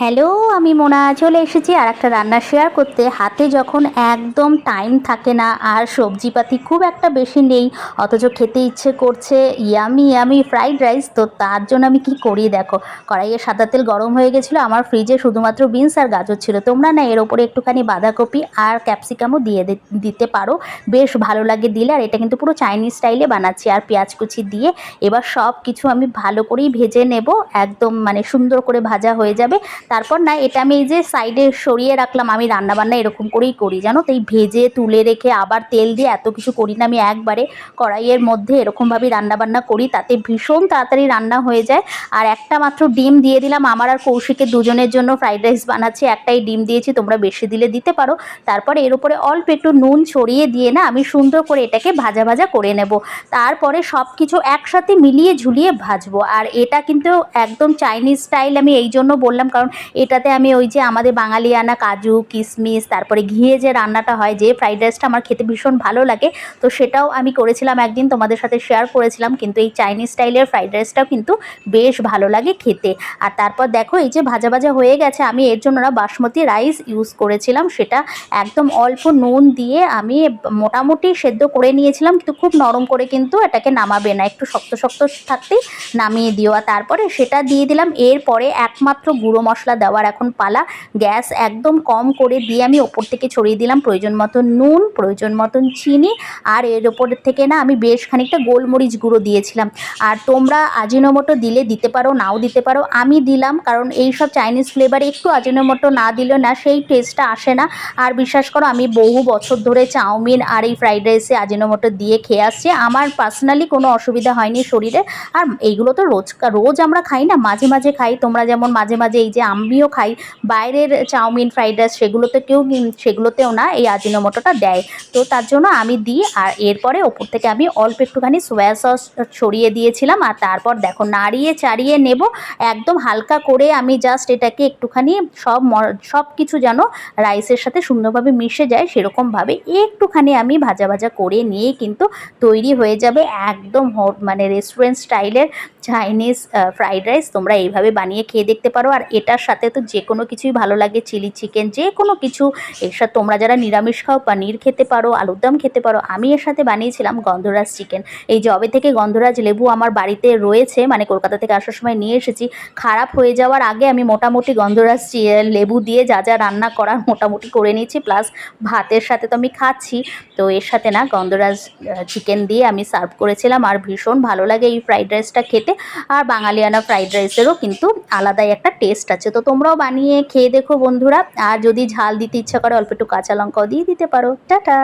Hello, আমি মোনা। চলে এসেছি আর একটা রান্না শেয়ার করতে। হাতে যখন একদম টাইম থাকে না আর সবজিপাতি খুব একটা বেশি নেই, অথচ খেতে ইচ্ছে করছে ইয়ামি ইয়ামি ফ্রাইড রাইস তো তার জন্য আমি কি করি দেখো? কড়াইয়ে সাদা তেল গরম হয়ে গেছিল, আমার ফ্রিজে শুধুমাত্র বিনস আর গাজর ছিল। তোমরা না এর ওপরে একটুখানি বাঁধাকপি আর ক্যাপসিকামও দিয়ে দিতে পারো। বেশ ভালো লাগে দিলে, আর এটা কিন্তু পুরো চাইনিজ স্টাইলে বানাচ্ছি। আর পেঁয়াজ কুচি দিয়ে এবার সব কিছু আমি ভালো করেই ভেজে নেব। একদম মানে সুন্দর করে ভাজা হয়ে যাবে। তারপর না, এটা আমি এই যে সাইডে সরিয়ে রাখলাম, আমি রান্নাবান্না এরকম করেই করি, জানো? তো এই ভেজে, তুলে রেখে, আবার তেল দিয়ে এত কিছু করি না, আমি একবারে কড়াইয়ের মধ্যে এরকমভাবেই রান্নাবান্না করি, তাতে ভীষণ তাড়াতাড়ি রান্না হয়ে যায়। আর একটা মাত্র ডিম দিয়ে দিলাম, আমার আর কৌশিকের দুজনের জন্য ফ্রাইড রাইস বানাচ্ছি, একটাই ডিম দিয়েছি, তোমরা বেশি দিলে দিতে পারো। তারপরে এর উপরে অল্প একটু নুন ছড়িয়ে দিয়ে না, আমি সুন্দর করে এটাকে ভাজা ভাজা করে নেব। তারপরে সব কিছু একসাথে মিলিয়ে ঝুলিয়ে ভাজবো। আর এটা কিন্তু একদম চাইনিজ স্টাইল আমি এই জন্য বললাম, কারণ এটাতে আমি ওই যে আমাদের বাঙালিয়ানা কাজু কিশমিশ তারপরে ঘিয়ে যে রান্নাটা হয়, যে ফ্রাইড রাইসটা আমার খেতে ভীষণ ভালো লাগে, তো সেটাও আমি করেছিলাম একদিন, তোমাদের সাথে শেয়ার করেছিলাম, কিন্তু এই চাইনিজ স্টাইলের ফ্রাইড রাইসটাও কিন্তু বেশ ভালো লাগে খেতে। আর তারপর দেখো, এই যে ভাজা ভাজা হয়ে গেছে, আমি এর জন্য না বাসমতি রাইস ইউজ করেছিলাম, সেটা একদম অল্প নুন দিয়ে আমি মোটামুটি সেদ্ধ করে নিয়েছিলাম, কিন্তু খুব নরম করে কিন্তু এটাকে নামাবে না, একটু শক্ত শক্ত থাকতেই নামিয়ে দিও। আর তারপরে সেটা দিয়ে দিলাম, এরপরে একমাত্র গুঁড়ো মশলা দেওয়ার এখন পালা। গ্যাস একদম কম করে দিয়ে আমি ওপর থেকে ছড়িয়ে দিলাম। প্রয়োজন মতন নুন, প্রয়োজন মতন চিনি, আর এর ওপর থেকে না আমি বেশ খানিকটা গোলমরিচ গুঁড়ো দিয়েছিলাম। আর তোমরা আজিনোমোটো দিলে দিতে পারো, নাও দিতে পারো। আমি দিলাম, কারণ এই সব চাইনিজ ফ্লেভারে একটু আজিনোমোটো না দিলেও না সেই টেস্টটা আসে না। আর বিশ্বাস করো, আমি বহু বছর ধরে চাউমিন আর এই ফ্রাইড রাইসে আজিনোমোটো দিয়ে খেয়ে আসছি। আমার পার্সোনালি কোনো অসুবিধা হয়নি শরীরে। আর এইগুলো তো রোজ রোজ আমরা খাই না, মাঝে মাঝে খাই। তোমরা যেমন মাঝে মাঝে এই যে আমিও খাই। বাইরের চাউমিন, ফ্রাইড রাইস সেগুলোতে কেউ সেগুলোতেও না এই আজিনোমোটোটা দেয়। তো তার জন্য আমি দিই আর এরপরে ওপর থেকে আমি অল্প একটুখানি সোয়া সস ছড়িয়ে দিয়েছিলাম আর তারপর দেখো নাড়িয়ে চাড়িয়ে নেব। একদম হালকা করে আমি জাস্ট এটাকে একটুখানি সব সব কিছু যেন রাইসের সাথে সুন্দরভাবে মিশে যায় সেরকমভাবে একটুখানি আমি ভাজা ভাজা করে নিয়ে কিন্তু তৈরি হয়ে যাবে একদম মানে রেস্টুরেন্ট স্টাইলের চাইনিজ ফ্রাইড রাইস তোমরা এইভাবে বানিয়ে খেয়ে দেখতে পারো। আর এটার সাথে তো যে কোনো কিছুই ভালো লাগে, চিলি চিকেন যে কোনো কিছু। এর সাথে তোমরা যারা নিরামিষ খাও, পানির খেতে পারো, আলুর দম খেতে পারো, আমি এর সাথে বানিয়েছিলাম গন্ধরাজ চিকেন। এই জবে থেকে গন্ধরাজ লেবু আমার বাড়িতে রয়েছে মানে কলকাতা থেকে আসার সময় নিয়ে এসেছি। খারাপ হয়ে যাওয়ার আগে আমি মোটামুটি গন্ধরাজ লেবু দিয়ে যা যা রান্না করার মোটামুটি করে নিয়েছি, প্লাস ভাতের সাথে তো আমি খাচ্ছি। তো এর সাথে না গন্ধরাজ চিকেন দিয়ে আমি সার্ভ করেছিলাম, আর ভীষণ ভালো লাগে এই ফ্রাইড রাইসটা খেতে। আর বাঙালিয়ানা ফ্রাইড রাইসেরও কিন্তু আলাদাই একটা টেস্ট আছে। তো তোমরাও বানিয়ে খেয়ে দেখো বন্ধুরা। আর যদি ঝাল দিতে ইচ্ছা করে অল্প একটু কাঁচা লঙ্কাও দিয়ে দিতে পারো। টাটা!